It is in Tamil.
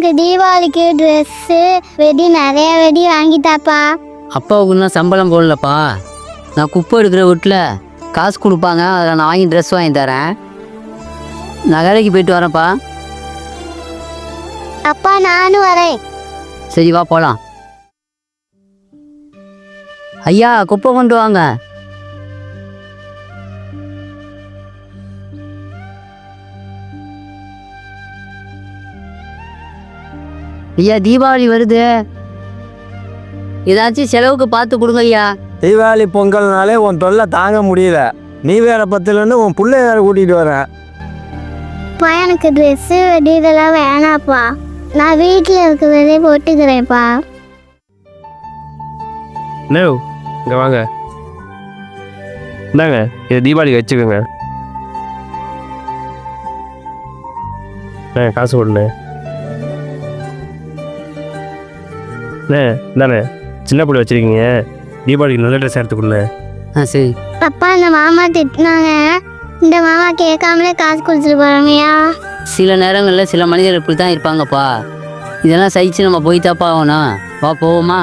எனக்கு தீபாவளிக்கு ட்ரெஸ்ஸு வெடி நிறைய வெடி வாங்கிட்டாப்பா. அப்பாவுக்கு இன்னும் சம்பளம் போடலப்பா. நான் குப்பை எடுக்கிற வீட்டில் காசு கொடுப்பாங்க அதில் நான் வாங்கி ட்ரெஸ் வாங்கி தரேன். நான் வேலைக்கு போயிட்டு வரேன்ப்பா. அப்பா நானும் வரேன். சரி வா போகலாம் ஐயா குப்பை கொண்டு வாங்க. ஐயா தீபாவளி வருது. ஏதாச்சும் செலவுக்கு பார்த்து கொடுங்க ஐயா. தீபாவளி பொங்கல்னாலே உன் தொல்லை தாங்க முடியல. நீ வேற பத்துலேருந்து உன் பிள்ளை வேற கூட்டிகிட்டு வரேன் அப்பா எனக்கு ட்ரெஸ்ஸு வெடி இதெல்லாம் வேணாப்பா. நான் வீட்டில் இருக்கிறதே போட்டுக்கிறேன்ப்பா. நோ இங்கே வாங்க. இந்தாங்க இதை தீபாவளிக்கு வச்சுக்கோங்க. அண்ணே காசு கொடுண்ணே அண்ணே இந்தாண்ணே சின்ன பிள்ளை வச்சுருக்கீங்க. தீபாவளிக்கு நல்ல ட்ரெஸ் எடுத்துக்கொள்ளு ஆ சரி. அப்பா இந்த மாமா திட்டினாங்க. இந்த மாமா கேட்காமலே காசு கொடுத்துட்டு போறாங்கய்யா. சில நேரங்களில் சில மனிதர்கள் இப்படி தான் இருப்பாங்கப்பா. இதெல்லாம் சகிச்சு நம்ம போய் தாப்பா ஆகணும். வா போவோமா?